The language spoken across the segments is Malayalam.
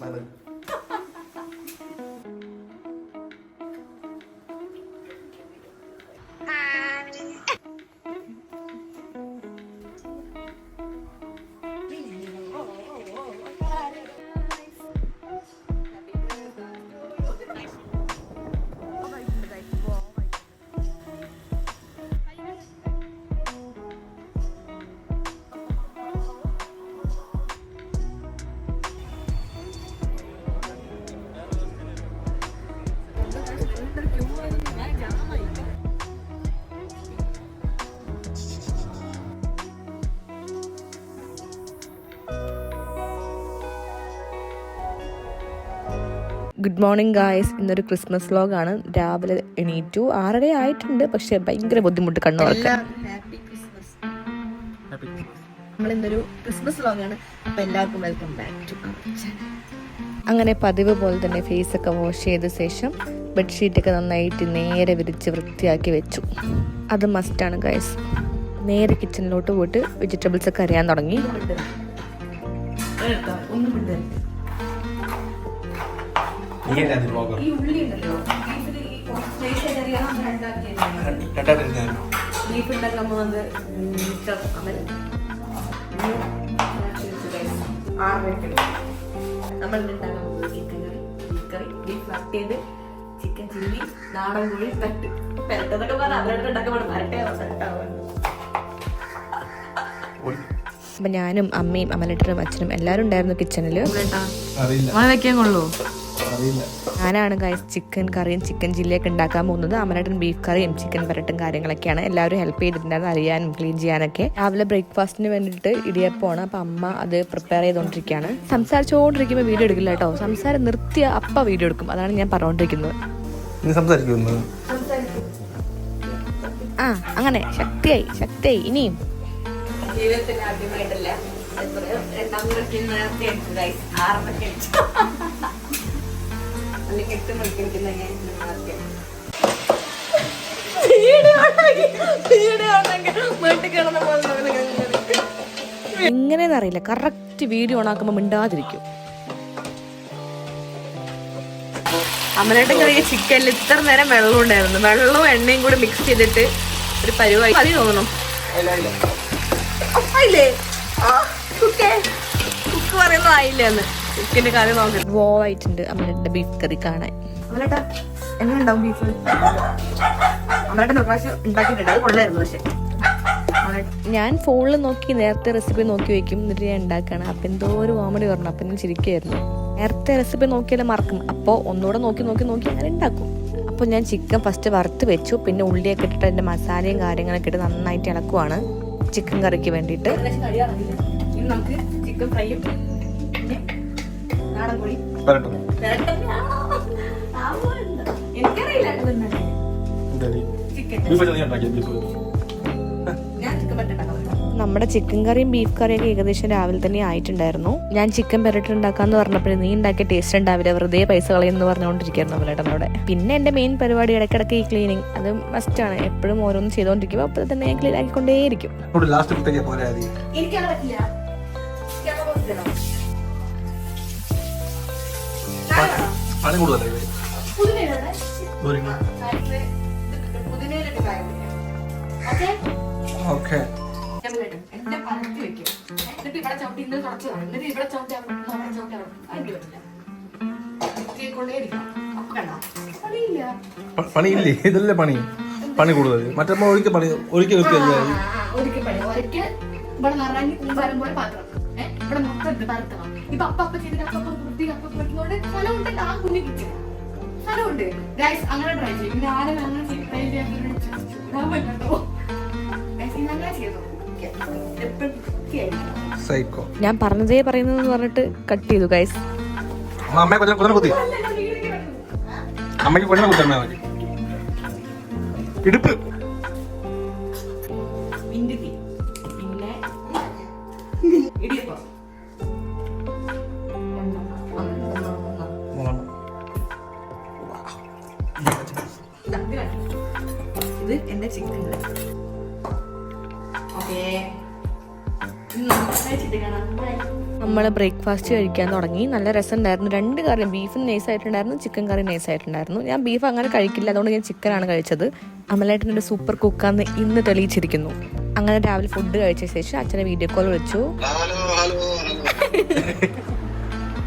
慢点 ഗുഡ് മോർണിംഗ് ഗായ്സ്. ഇന്നൊരു ക്രിസ്മസ് വ്ലോഗാണ് രാവിലെ എണീറ്റു. ആറര ആയിട്ടുണ്ട്. പക്ഷെ ഭയങ്കര ബുദ്ധിമുട്ട് കണ്ണു ഹാപ്പി ക്രിസ്മസ്. നമ്മൾ ഇന്നൊരു ക്രിസ്മസ് വ്ലോഗാണ് അപ്പൊ എല്ലാവർക്കും വെൽക്കം ബാക്ക് ടു അങ്ങനെ പതിവ് പോലെ തന്നെ ഫേസ് ഒക്കെ വാഷ് ചെയ്ത ശേഷം ബെഡ്ഷീറ്റ് ഒക്കെ നന്നായിട്ട് നേരെ വിരിച്ച് വൃത്തിയാക്കി വെച്ചു. അത് മസ്റ്റ് ആണ് ഗൈസ് നേരെ കിച്ചണിലോട്ട് പോയിട്ട് വെജിറ്റബിൾസ് ഒക്കെ അറിയാൻ തുടങ്ങി. ഒന്നും ഈ ഉള്ളി ഉണ്ടല്ലോ. ബീഫിൽ ഈ സ്പേസ് അറിയാൻ നമ്മൾ ഉണ്ടാക്കിയത് ബീഫ് ഉണ്ടാക്കാൻ പോകുന്നത് മിസ്റ്റർ അമൽ. ആറ് നമ്മൾ ഉണ്ടാക്കാൻ പോകുന്നത് ചിക്കൻ കറി ബീഫ് കറി ബീഫ് ഫ്ലട്ട് ചെയ്ത് ചിക്കൻ ചില്ലി നാടൻ കോഴി തട്ട്. പെരട്ടതൊക്കെ പറഞ്ഞാൽ അവരുടെ ഉണ്ടാക്കാൻ പോകണം വരട്ടെ പെരട്ടാവുന്നു അപ്പം ഞാനും അമ്മയും അമലട്ടനും അച്ഛനും എല്ലാവരും ഉണ്ടായിരുന്നു കിച്ചണിൽ മോനെ വെക്കാൻ കൊള്ളൂ? ഞാനാണ് ഗൈസ് ചിക്കൻ കറിയും ചിക്കൻ ചില്ലിയൊക്കെ ഉണ്ടാക്കാൻ പോകുന്നത്. അമലട്ടൻ ബീഫ് കറിയും ചിക്കൻ പരട്ടും കാര്യങ്ങളൊക്കെയാണ്. എല്ലാവരും ഹെൽപ്പ് ചെയ്തിട്ടുണ്ടായിരുന്നു അറിയാനും ക്ലീൻ ചെയ്യാനൊക്കെ. രാവിലെ ബ്രേക്ക്ഫാസ്റ്റിന് വേണ്ടിയിട്ട് ഇടിയപ്പമാണ്. അപ്പം അമ്മ അത് പ്രിപ്പയർ ചെയ്തുകൊണ്ടിരിക്കുകയാണ് സംസാരിച്ചുകൊണ്ടിരിക്കുമ്പോൾ വീഡിയോ എടുക്കില്ല കേട്ടോ. സംസാരം നിർത്തിയ അപ്പ വീഡിയോ എടുക്കും. അതാണ് ഞാൻ പറഞ്ഞുകൊണ്ടിരിക്കുന്നത് ആ അങ്ങനെ. ശക്തിയായി ശക്തിയായി. ഇനിയും. ജീവിതത്തിൽ ആദ്യമായിട്ടല്ല? രണ്ടാം അല്ലെങ്കിൽ എട്ട് മണിക്ക് എടുക്കുന്ന ഞാൻ നേരത്തെ എങ്ങനെയെന്ന് അറിയില്ല കറക്റ്റ് വീഡിയോ ഓണാക്കുമ്പോൾ മിണ്ടാതിരിക്കും. അമ്മനായിട്ട് കറിയ ചിക്കനിൽ ഇത്ര നേരം വെള്ളം ഉണ്ടായിരുന്നു. വെള്ളവും എണ്ണയും കൂടി മിക്സ് ചെയ്തിട്ട് ഒരു പരിപാടി മതി ആയില്ലേ? കുക്ക്. കുക്ക് പറയുന്നത് ആയില്ലേ എന്ന് കുക്കിന്റെ കറി നോക്കി. വോ ആയിട്ടുണ്ട് അമലട്ടന്റെ ബീഫ് കറി കാണാൻ. എങ്ങനെയുണ്ടാവും എങ്ങനെ ഉണ്ടാവും ബീഫ് ഉണ്ടാക്കിയിട്ടുണ്ട് അത് കൊള്ളായിരുന്നു പക്ഷെ. ഞാൻ ഫോണിൽ നോക്കി നേരത്തെ റെസിപ്പി നോക്കി വെക്കും എന്നിട്ട് ഞാൻ ഉണ്ടാക്കുകയാണ് അപ്പം എന്തോ ഒരു കോമഡി പറഞ്ഞു അപ്പം ഞാൻ ചിരിക്കുകയായിരുന്നു നേരത്തെ റെസിപ്പി നോക്കിയാലേ മറക്കും. അപ്പോൾ ഒന്നുകൂടെ നോക്കി നോക്കി നോക്കി ഞാൻ ഉണ്ടാക്കും. അപ്പോൾ ഞാൻ ചിക്കൻ ഫസ്റ്റ് വറുത്ത് വെച്ചു. പിന്നെ ഉള്ളിയൊക്കെ ഇട്ടിട്ട് അതിന്റെ മസാലയും കാര്യങ്ങളൊക്കെ ഇട്ട് നന്നായിട്ട് ഇളക്കുവാണ്. ചിക്കൻ കറിക്ക് വേണ്ടിയിട്ട്. ഇനി നമുക്ക് ചിക്കൻ ഫ്രൈയും നമ്മുടെ ചിക്കൻ കറിയും ബീഫ് കറിയൊക്കെ ഏകദേശം രാവിലെ തന്നെ ആയിട്ടുണ്ടായിരുന്നു. ഞാൻ ചിക്കൻ പെരട്ട് ഉണ്ടാക്കാന്ന് പറഞ്ഞപ്പോൾ നീ ഉണ്ടാക്കിയ ടേസ്റ്റ് ഉണ്ടാവില്ല. വെറുതെ പൈസ കളയെന്ന് പറഞ്ഞുകൊണ്ടിരിക്കുന്നു അവളേട്ടനോടെ പിന്നെ എന്റെ മെയിൻ പരിപാടി ഇടയ്ക്കിടയ്ക്ക് ഈ ക്ലീനിങ് അത് മസ്റ്റ് ആണ്. എപ്പോഴും ഓരോന്നും ചെയ്തുകൊണ്ടിരിക്കും അപ്പോൾ തന്നെ ഞാൻ ക്ലീൻ ആക്കിക്കൊണ്ടേയിരിക്കും. മതി പറ്റില്ല. പണി കൂടുതലേ. ഓക്കേ? എന്നിട്ട് ഇവിടെ ചവിട്ടി തുടച്ചതാണ്. എന്നിട്ട് ഇവിടെ ചവിട്ടി അവിടെ ചവിട്ടി അവിടെ പറ്റില്ല? പണിയില്ല. ഇതല്ലേ പണി? പണി കൂടുതൽ മറ്റമ്മ ഒരിക്കൽ പണി ഒരിക്കൽ ഒരിക്കൽ ഇവിടെ നിറഞ്ഞ് കൂമ്പാരം പോലെ പാത്രം. ഇവിടെ മൊത്തം പരത്തണം. ഇപ്പൊ അപ്പ അപ്പ ചെയ്തിട്ട് അപ്പ അപ്പ വൃത്തി അപ്പ വെക്കുന്നോണ്ട് സ്ഥലമുണ്ടല്ലോ ആ കുഞ്ഞു കിച്ചൺ. സ്ഥലമുണ്ട്. ഗൈസ് അങ്ങനെ ട്രൈ ചെയ്യും. പിന്നെ ആരും അങ്ങനെ ട്രൈ ചെയ്യാൻ അങ്ങനെ ചെയ്തു. സൈക്കോ ഞാൻ പറഞ്ഞതേ പറയുന്നതെന്ന് പറഞ്ഞിട്ട് കട്ട് ചെയ്തു ഗൈസ് അമ്മയെ കൊല്ലം കൊല്ലം കുത്തി. അമ്മയ്ക്ക് കൊല്ലം ഇടുപ്പ്. ഇത് എന്റെ ചിക്കൻ ഓക്കേ. കാണാം. നമ്മൾ ബ്രേക്ക്ഫാസ്റ്റ് കഴിക്കാൻ തുടങ്ങി. നല്ല രസമുണ്ടായിരുന്നു. രണ്ട് കറി ബീഫ് നൈസ് ആയിട്ടുണ്ടായിരുന്നു ചിക്കൻ കറി നൈസ് ആയിട്ടുണ്ടായിരുന്നു ഞാൻ ബീഫ് അങ്ങനെ കഴിക്കില്ല. അതുകൊണ്ട് ഞാൻ ചിക്കനാണ് കഴിച്ചത്. അമലേട്ടന്റെ സൂപ്പർ കുക്കാന്ന് ഇന്ന് തെളിയിച്ചിരിക്കുന്നു. അങ്ങനെ രാവിലെ ഫുഡ് കഴിച്ച ശേഷം അച്ഛനെ വീഡിയോ കോൾ വിളിച്ചു.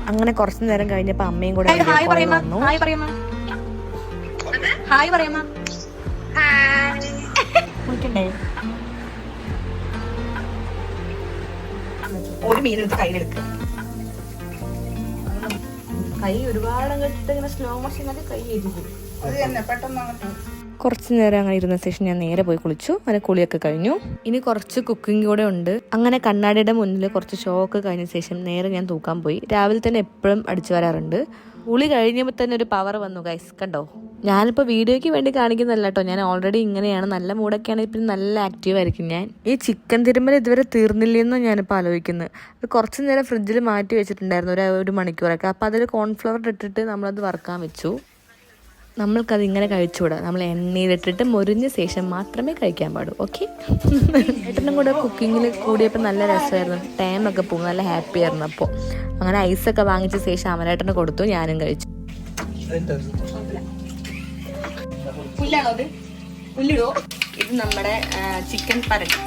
അങ്ങനെ കുറച്ചു നേരം കഴിഞ്ഞപ്പോൾ അമ്മയും കൂടെ വന്നു. ഹായ് പറയുമ്പോ വിളിക്കണ്ടേ ഒരു മീനെടുത്ത് കയ്യിലെടുക്കുക കൈ ഒരുപാട് അങ്ങോട്ട് ഇങ്ങനെ സ്ലോ കൈ എരിഞ്ഞു അത് തന്നെ പെട്ടെന്ന് അങ്ങോട്ട്. കുറച്ച് നേരം അങ്ങനെ ഇരുന്ന ശേഷം ഞാൻ നേരെ പോയി കുളിച്ചു. അങ്ങനെ കുളിയൊക്കെ കഴിഞ്ഞു. ഇനി കുറച്ച് കുക്കിംഗ് കൂടെ ഉണ്ട്. അങ്ങനെ കണ്ണാടിയുടെ മുന്നിൽ കുറച്ച് ഷോ ഒക്കെ കഴിഞ്ഞ ശേഷം നേരെ ഞാൻ തൂക്കാൻ പോയി. രാവിലെ തന്നെ എപ്പോഴും അടിച്ചു വരാറുണ്ട്. കുളി കഴിഞ്ഞപ്പോൾ തന്നെ ഒരു പവർ വന്നു ഗൈസ് കണ്ടോ? ഞാനിപ്പോൾ വീഡിയോയ്ക്ക് വേണ്ടി കാണിക്കുന്നതല്ല കേട്ടോ ഞാൻ ഓൾറെഡി ഇങ്ങനെയാണ്. നല്ല മൂടൊക്കെയാണ് ഇപ്പം നല്ല ആക്റ്റീവ് ആയിരിക്കും ഞാൻ. ഈ ചിക്കൻ തിരുമ്മൽ ഇതുവരെ തീർന്നില്ലെന്ന് ഞാനിപ്പോൾ ആലോചിക്കുന്നത് അത് കുറച്ച് നേരം ഫ്രിഡ്ജിൽ മാറ്റി വെച്ചിട്ടുണ്ടായിരുന്നു ഒരു ഒരു മണിക്കൂറൊക്കെ. അപ്പോൾ അതിൽ കോൺഫ്ലവർ ഇട്ടിട്ട് നമ്മളത് വറുക്കാൻ വെച്ചു. നമ്മൾക്കത് ഇങ്ങനെ കഴിച്ചുകൂടാ. നമ്മൾ എണ്ണയിലിട്ടിട്ട് മുരിഞ്ഞ ശേഷം മാത്രമേ കഴിക്കാൻ പാടൂ. ഓക്കെ ഏട്ടനും കൂടെ കുക്കിങ്ങിൽ കൂടിയപ്പോൾ നല്ല രസമായിരുന്നു. ഒക്കെ പോകും. നല്ല ഹാപ്പി ആയിരുന്നു അപ്പോൾ അങ്ങനെ ഐസൊക്കെ വാങ്ങിച്ച ശേഷം അമലേട്ടന് കൊടുത്തു. ഞാനും കഴിച്ചു. ഇത് നമ്മുടെ ചിക്കൻ പരട്ട്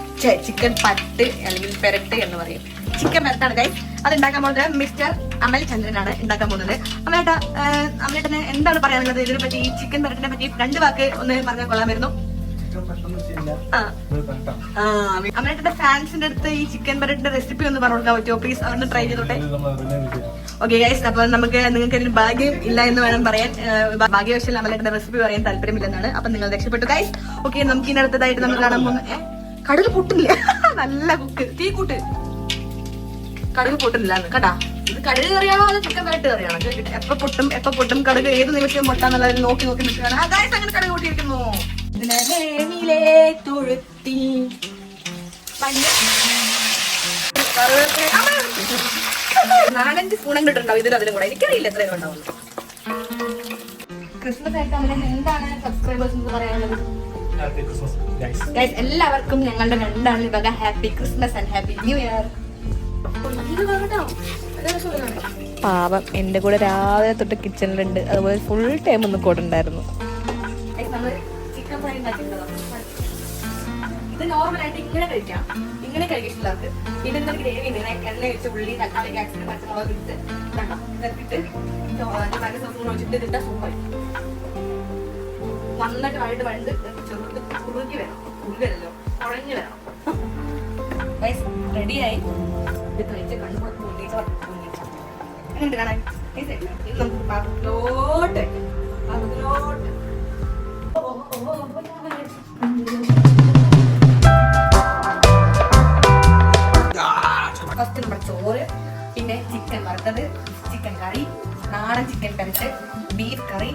ചിക്കൻ പട്ട് അല്ലെങ്കിൽ പെരട്ട് എന്ന് പറയും. ചിക്കൻ വരട്ടാണ് ഗൈസ് അത് ഉണ്ടാക്കാൻ പോകുന്നത് മിസ്റ്റർ അമൽ ചന്ദ്രനാണ് ഉണ്ടാക്കാൻ പോകുന്നത്. അമലേട്ട അമലേട്ടന് എന്താണ് പറയാനുള്ളത്? ഇതിനെ പറ്റി ഈ ചിക്കൻ വരട്ടിനെ പറ്റി രണ്ട് വാക്ക് ഒന്ന് പറഞ്ഞാൽ കൊള്ളാമായിരുന്നു. അമലേട്ടന്റെ ഫാൻസിന്റെ അടുത്ത് ഈ ചിക്കൻ പെരട്ടിന്റെ റെസിപ്പി ഒന്ന് പറഞ്ഞു കൊടുക്കാൻ പറ്റുമോ? പ്ലീസ് അവരൊന്ന് ട്രൈ ചെയ്തോട്ടെ. ഓക്കെ ഗൈസ് അപ്പൊ നമുക്ക് നിങ്ങൾക്ക് അതിന് ഭാഗ്യം ഇല്ല എന്ന് വേണം പറയാൻ. ഭാഗ്യവശം ഭാഗ്യവശാൽ അമലേട്ടന്റെ റെസിപ്പി പറയാൻ താല്പര്യമില്ലെന്നാണ്. അപ്പൊ നിങ്ങൾ രക്ഷപ്പെട്ടു ഗൈസ് ഓക്കെ നമുക്ക് ഇനി അടുത്തതായിട്ട് നമ്മൾ കാണാൻ പോകുന്ന കടൽ പൊട്ടില്ല? നല്ല കുക്ക്. തീ കൂട്ട്. കടുക് പൊട്ടുന്നില്ല കേട്ടാ ഇത് കടുക് കറിയാണോ അതോ ചിക്കൻ വരട്ട് കറിയാണോ? എപ്പൊ പൊട്ടും എപ്പൊ പൊട്ടും കടുക് ഏത് നിമിഷം പൊട്ടാന്നുള്ളത് നോക്കി നോക്കി നിൽക്കുകയാണ്. അതായത് അങ്ങനെ കടുക് പൊട്ടിയിരിക്കുന്നു തൊഴുത്തി. നാലഞ്ച് സ്പൂൺ കിട്ടുണ്ടാവും ഇതിൽ അതിലും കൂടെ. എനിക്കറിയില്ല എത്രയും ഉണ്ടാവും ക്രിസ്മസ് ആയിട്ട് അവരെ എന്താണ് സബ്സ്ക്രൈബേഴ്സ് എന്ന് പറയാനുള്ളത്? എല്ലാവർക്കും ഞങ്ങളുടെ രണ്ടാണ് വക happy Christmas and happy new year പാവം എന്റെ കൂടെ രാവിലെ തൊട്ട് കിച്ചണിലുണ്ട്. അതുപോലെ ഫുൾ ടൈം ഒന്ന് കൂടെ ഉണ്ടായിരുന്നു ഇത് ഇങ്ങനെ കഴിക്കാം. ഇങ്ങനെ ഗ്രേവി എണ്ണ വെച്ച് ഉള്ളി തക്കാളി റെഡിയായി ഇത് കഴിച്ച് കണ്ണു തോന്നിച്ച എങ്ങനെയുണ്ട് കാണാൻ Nice ആയിട്ടില്ലേ? ഇത് നമുക്ക് ഓ, ഓ, ഫസ്റ്റ് നമ്മുടെ ചോറ് പിന്നെ ചിക്കൻ വറുത്തത് ചിക്കൻ കറി നാടൻ ചിക്കൻ പെരട്ട് ബീഫ് കറി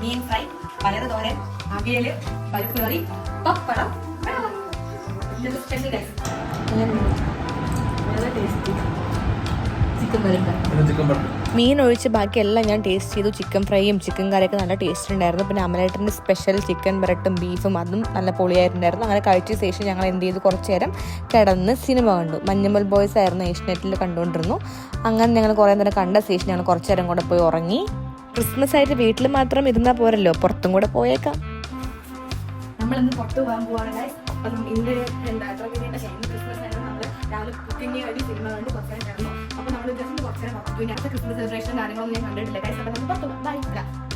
മീൻ ഫ്രൈ പയറ് തോരൻ അവിയൽ പരിപ്പ് കറി പപ്പടം സ്പെഷ്യൽ ചിക്കൻ വരണ്ട ചിക്കൻ മീൻ ഒഴിച്ച് ബാക്കിയെല്ലാം ഞാൻ ടേസ്റ്റ് ചെയ്തു. ചിക്കൻ ഫ്രൈയും ചിക്കൻ കറിയൊക്കെ നല്ല ടേസ്റ്റ് ഉണ്ടായിരുന്നു പിന്നെ അമലേട്ടന്റെ സ്പെഷ്യൽ ചിക്കൻ ബറട്ടും ബീഫും അതും നല്ല പൊളിയായിട്ടുണ്ടായിരുന്നു. അങ്ങനെ കഴിച്ച ശേഷം ഞങ്ങൾ എന്ത് ചെയ്തു? കുറച്ച് നേരം കിടന്ന് സിനിമ കണ്ടു. മഞ്ഞമ്മൽ ബോയ്സ് ആയിരുന്നു ഏഷ്യനെറ്റിൽ കണ്ടുകൊണ്ടിരുന്നു. അങ്ങനെ ഞങ്ങൾ കുറേ നേരം കണ്ട ശേഷം ഞങ്ങൾ കുറച്ച് നേരം കൂടെ പോയി ഉറങ്ങി. ക്രിസ്മസ് ആയിട്ട് വീട്ടിൽ മാത്രം ഇരുന്നാൽ പോരല്ലോ. പുറത്തും കൂടെ പോയേക്കാം. നമ്മളിന്ന് പുറത്ത് പോകാൻ പോവാണ്. guys. അപ്പം ഇന്ന് എന്താ? ക്രിസ്മസ് രാവിലെ കുക്കിംഗ് ഒരു സിനിമ കണ്ട് കുറച്ച് നേരം കിടന്നു. അപ്പൊ നമ്മൾ ജസ്റ്റ് കുറച്ച് നേരം ഇനി അടുത്ത ക്രിസ്മസ് സെലിബ്രേഷൻ കാര്യങ്ങളൊന്നും ഞാൻ കണ്ടിട്ടില്ല. ഗൈസ് അപ്പൊ നമുക്ക് പുറത്ത് പോകാം ബൈ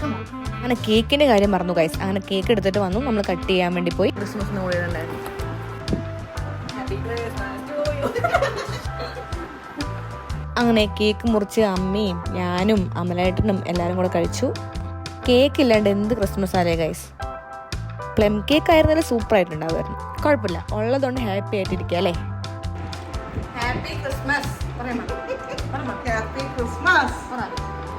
കമോൺ അങ്ങനെ കേക്കിന്റെ കാര്യം മറന്നു ഗൈസ് അങ്ങനെ കേക്ക് എടുത്തിട്ട് വന്നു. നമ്മൾ കട്ട് ചെയ്യാൻ വേണ്ടി പോയി. ക്രിസ്മസിന് അങ്ങനെ കേക്ക് മുറിച്ച് അമ്മയും ഞാനും അമലേട്ടനും എല്ലാവരും കൂടെ കഴിച്ചു. കേക്ക് ഇല്ലാണ്ട് എന്ത് ക്രിസ്മസ് ആലേ ഗൈസ് പ്ലം കേക്ക് ആയിരുന്നാലും സൂപ്പർ ആയിട്ടുണ്ടാവുമായിരുന്നു. കുഴപ്പമില്ല. ഉള്ളതുകൊണ്ട് ഹാപ്പി ആയിട്ടിരിക്കുക അല്ലേ? ഹാപ്പി ക്രിസ്മസ്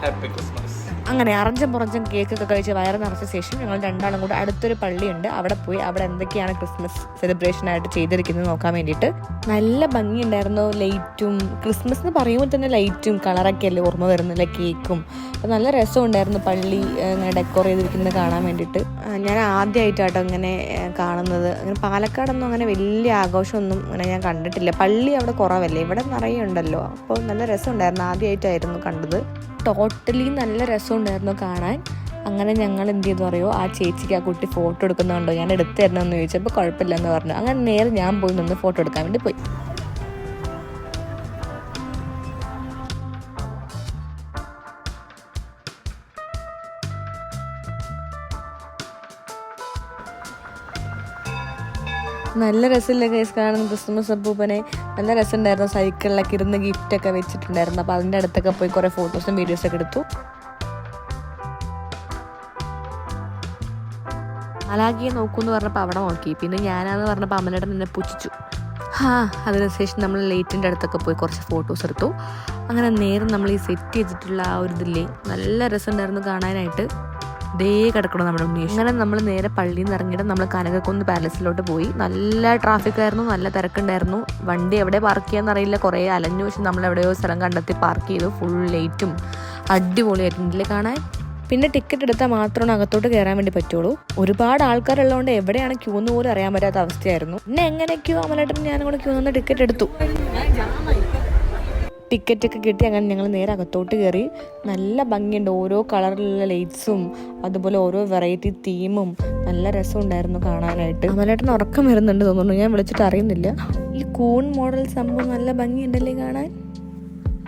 ഹാപ്പി ക്രിസ്മസ് അങ്ങനെ അറഞ്ചും പുറഞ്ചും കേക്കൊക്കെ കഴിച്ച് വയറ് നിറച്ച ശേഷം ഞങ്ങൾ രണ്ടാളും കൂടെ അടുത്തൊരു പള്ളിയുണ്ട്. അവിടെ പോയി അവിടെ എന്തൊക്കെയാണ് ക്രിസ്മസ് സെലിബ്രേഷൻ ആയിട്ട് ചെയ്തിരിക്കുന്നത് നോക്കാൻ വേണ്ടിയിട്ട്. നല്ല ഭംഗിയുണ്ടായിരുന്നു ലൈറ്റും. ക്രിസ്മസ് എന്ന് പറയുമ്പോൾ തന്നെ ലൈറ്റും കളറൊക്കെ അല്ലേ ഓർമ്മ വരുന്നില്ല കേക്കും. അപ്പം നല്ല രസമുണ്ടായിരുന്നു പള്ളി ഇങ്ങനെ ഡെക്കോർ ചെയ്തിരിക്കുന്നത് കാണാൻ വേണ്ടിയിട്ട്. ഞാൻ ആദ്യമായിട്ടാട്ടോ ഇങ്ങനെ കാണുന്നത്. അങ്ങനെ പാലക്കാടൊന്നും അങ്ങനെ വലിയ ആഘോഷമൊന്നും അങ്ങനെ ഞാൻ കണ്ടിട്ടില്ല. പള്ളി അവിടെ കുറവല്ലേ? ഇവിടെ നിറയെ ഉണ്ടല്ലോ. അപ്പോൾ നല്ല രസമുണ്ടായിരുന്നു ആദ്യമായിട്ടായിരുന്നു കണ്ടത്. ടോട്ടലി നല്ല രസമുണ്ടായിരുന്നു കാണാൻ. അങ്ങനെ ഞങ്ങൾ എന്ത് ചെയ്തു പറയുമോ ആ ചേച്ചിക്ക് ആ കുട്ടി ഫോട്ടോ എടുക്കുന്നുണ്ടോ? ഞാൻ എടുത്തു തരണമെന്ന് ചോദിച്ചപ്പോൾ കുഴപ്പമില്ലെന്ന് പറഞ്ഞു. അങ്ങനെ നേരെ ഞാൻ പോയി നിന്ന് ഫോട്ടോ എടുക്കാൻ വേണ്ടി പോയി. നല്ല രസമില്ല കേസ് കാണുന്ന ക്രിസ്മസ് അപ്പൂപ്പനെ. നല്ല രസമുണ്ടായിരുന്നു. സൈക്കിളിലൊക്കെ ഇരുന്ന് ഗിഫ്റ്റൊക്കെ വെച്ചിട്ടുണ്ടായിരുന്നു. അപ്പോൾ അതിന്റെ അടുത്തൊക്കെ പോയി കുറേ ഫോട്ടോസും വീഡിയോസൊക്കെ എടുത്തു. അലാഗിയെ നോക്കൂന്ന് പറഞ്ഞപ്പോൾ അവിടെ നോക്കി. പിന്നെ ഞാനാന്ന് പറഞ്ഞപ്പോൾ അമ്മനേട്ടൻ എന്നെ പുച്ഛിച്ചു. ഹാ അതിനുശേഷം നമ്മൾ ലേറ്റിന്റെ അടുത്തൊക്കെ പോയി കുറച്ച് ഫോട്ടോസ് എടുത്തു. അങ്ങനെ നേരം നമ്മൾ ഈ സെറ്റ് ചെയ്തിട്ടുള്ള ആ ഒരു ഇതില്ലേ നല്ല രസമുണ്ടായിരുന്നു കാണാനായിട്ട്. ദേ കിടക്കണം നമ്മുടെ ഉണ്ണീഷ് അങ്ങനെ നമ്മൾ നേരെ പള്ളിയിൽ നിന്ന് ഇറങ്ങിയിട്ട് നമ്മൾ കനകക്കുന്ന് പാലസിലോട്ട് പോയി. നല്ല ട്രാഫിക് ആയിരുന്നു നല്ല തിരക്കുണ്ടായിരുന്നു. വണ്ടി എവിടെ പാർക്ക് ചെയ്യാൻ അറിയില്ല. കുറേ അലഞ്ഞു പക്ഷെ നമ്മൾ എവിടെയോ സ്ഥലം കണ്ടെത്തി പാർക്ക് ചെയ്തു. ഫുൾ ലൈറ്റും അടിപൊളിയായിട്ടുണ്ടല്ലേ കാണാൻ? പിന്നെ ടിക്കറ്റ് എടുത്താൽ മാത്രമാണ് അകത്തോട്ട് കയറാൻ വേണ്ടി പറ്റുള്ളൂ. ഒരുപാട് ആൾക്കാരുള്ളതുകൊണ്ട് എവിടെയാണ് ക്യൂ എന്ന് പോലും അറിയാൻ പറ്റാത്ത അവസ്ഥയായിരുന്നു. പിന്നെ എങ്ങനെ ക്യൂ അമലേട്ടൻ ഞാനും കൂടെ ക്യൂ നിന്ന് ടിക്കറ്റ് എടുത്തു. ടിക്കറ്റ് ഒക്കെ കിട്ടി അങ്ങനെ ഞങ്ങൾ നേരെ അകത്തോട്ട് കയറി. നല്ല ഭംഗിയുണ്ട്. ഓരോ കളറിലുള്ള ലൈറ്റ്സും അതുപോലെ ഓരോ വെറൈറ്റി തീമും നല്ല രസമുണ്ടായിരുന്നു കാണാനായിട്ട്. അമലേട്ടൻ ഉറക്കം വരുന്നുണ്ട് തോന്നുന്നു. ഞാൻ വിളിച്ചിട്ട് അറിയുന്നില്ല. ഈ കൂൺ മോഡൽ സംഭവം നല്ല ഭംഗിയുണ്ടല്ലേ കാണാൻ?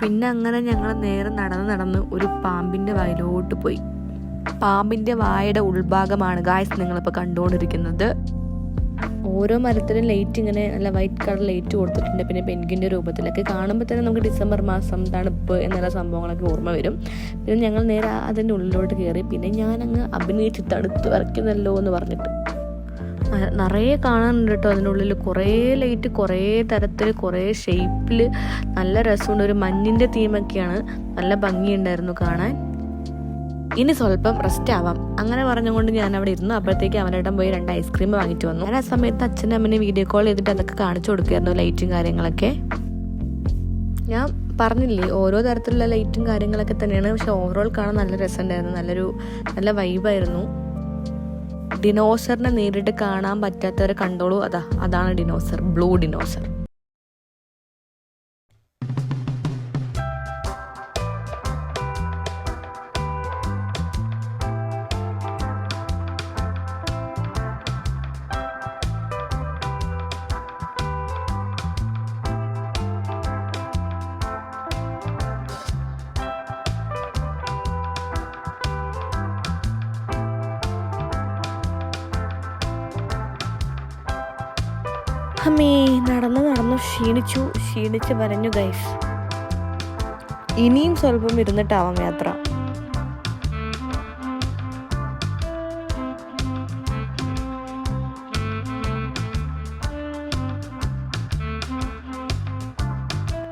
പിന്നെ അങ്ങനെ ഞങ്ങൾ നേരെ നടന്ന് നടന്ന് ഒരു പാമ്പിന്റെ വായിലോട്ട് പോയി. പാമ്പിന്റെ വായയുടെ ഉൾഭാഗമാണ് ഗായ്സ് നിങ്ങളിപ്പോൾ കണ്ടുകൊണ്ടിരിക്കുന്നത് ഓരോ മരത്തിലും ലൈറ്റ് ഇങ്ങനെ നല്ല വൈറ്റ് കളർ ലൈറ്റ് കൊടുത്തിട്ടുണ്ട്. പിന്നെ പെൻഗിന്റെ രൂപത്തിലൊക്കെ കാണുമ്പോൾ തന്നെ നമുക്ക് ഡിസംബർ മാസം തണുപ്പ് എന്നുള്ള സംഭവങ്ങളൊക്കെ ഓർമ്മ വരും. പിന്നെ ഞങ്ങൾ നേരെ അതിന്റെ ഉള്ളിലോട്ട് കയറി പിന്നെ ഞാനങ്ങ് അഭിനയിച്ച് തണുത്ത് വരയ്ക്കുന്നല്ലോ എന്ന് പറഞ്ഞിട്ട്. നിറയെ കാണാനുണ്ട് കേട്ടോ അതിനുള്ളിൽ കുറേ ലൈറ്റ് കുറേ തരത്തിൽ കുറേ ഷേപ്പിൽ നല്ല രസമുണ്ട്. ഒരു മഞ്ഞിന്റെ തീമൊക്കെയാണ് നല്ല ഭംഗിയുണ്ടായിരുന്നു കാണാൻ. ഇനി സ്വല്പം റെസ്റ്റ് ആവാം. അങ്ങനെ പറഞ്ഞുകൊണ്ട് ഞാൻ അവിടെ ഇരുന്നു. അപ്പോഴത്തേക്ക് അവനേട്ടൻ പോയി രണ്ട് ഐസ്ക്രീം വാങ്ങിച്ചു വന്നു. ഞാൻ ആ സമയത്ത് അച്ഛനും അമ്മനെ വീഡിയോ കോൾ ചെയ്തിട്ട് അതൊക്കെ കാണിച്ചു കൊടുക്കുമായിരുന്നു ലൈറ്റും കാര്യങ്ങളൊക്കെ. ഞാൻ പറഞ്ഞില്ലേ ഓരോ തരത്തിലുള്ള ലൈറ്റും കാര്യങ്ങളൊക്കെ തന്നെയാണ്. പക്ഷെ ഓവറോൾ കാണാൻ നല്ല രസമുണ്ടായിരുന്നു. നല്ലൊരു നല്ല വൈബായിരുന്നു ഡിനോസറിനെ നേരിട്ട് കാണാൻ പറ്റാത്തവരെ കണ്ടോളൂ. അതാ അതാണ് ഡിനോസർ ബ്ലൂ ഡിനോസർ അമ്മേ നടന്നു നടന്നു ക്ഷീണിച്ചു ക്ഷീണിച്ച് വരഞ്ഞു ഗൈസ് ഇനിയും സ്വല്പം ഇരുന്നിട്ടാവാം യാത്ര.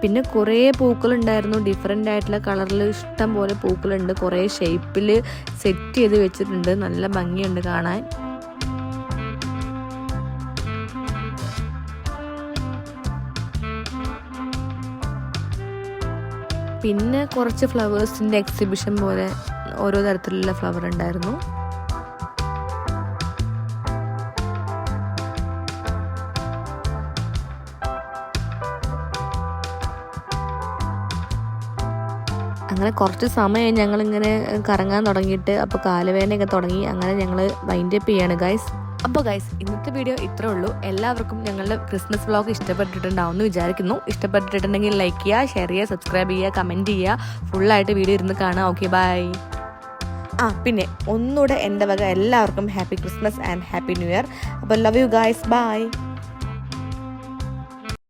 പിന്നെ കുറേ പൂക്കളുണ്ടായിരുന്നു. ഡിഫറെന്റ് ആയിട്ടുള്ള കളറിൽ ഇഷ്ടം പോലെ പൂക്കളുണ്ട്. കുറേ ഷേപ്പിൽ സെറ്റ് ചെയ്ത് വെച്ചിട്ടുണ്ട്. നല്ല ഭംഗിയുണ്ട് കാണാൻ. പിന്നെ കുറച്ച് ഫ്ലവേഴ്സിന്റെ എക്സിബിഷൻ പോലെ ഓരോ തരത്തിലുള്ള ഫ്ലവർ ഉണ്ടായിരുന്നു. അങ്ങനെ കുറച്ച് സമയം ഞങ്ങളിങ്ങനെ കറങ്ങാൻ തുടങ്ങിയിട്ട് അപ്പോൾ കാലുവേദനയൊക്കെ തുടങ്ങി. അങ്ങനെ ഞങ്ങൾ വൈൻഡപ്പ് ചെയ്യാണ് ഗൈസ് അപ്പോൾ ഗൈസ് ഇന്നത്തെ വീഡിയോ ഇത്രേ ഉള്ളൂ. എല്ലാവർക്കും ഞങ്ങളുടെ ക്രിസ്മസ് വ്ലോഗ് ഇഷ്ടപ്പെട്ടിട്ടുണ്ടാവും എന്ന് വിചാരിക്കുന്നു. ഇഷ്ടപ്പെട്ടിട്ടുണ്ടെങ്കിൽ ലൈക്ക് ചെയ്യുക ഷെയർ ചെയ്യുക സബ്സ്ക്രൈബ് ചെയ്യുക കമന്റ് ചെയ്യുക. ഫുള്ളായിട്ട് വീഡിയോ ഇരുന്ന് കാണുക ഓക്കെ ബൈ ആ പിന്നെ ഒന്നുകൂടെ എന്റെ വക എല്ലാവർക്കും happy Christmas and happy new year അപ്പോൾ ലവ് യു ഗൈസ് ബൈ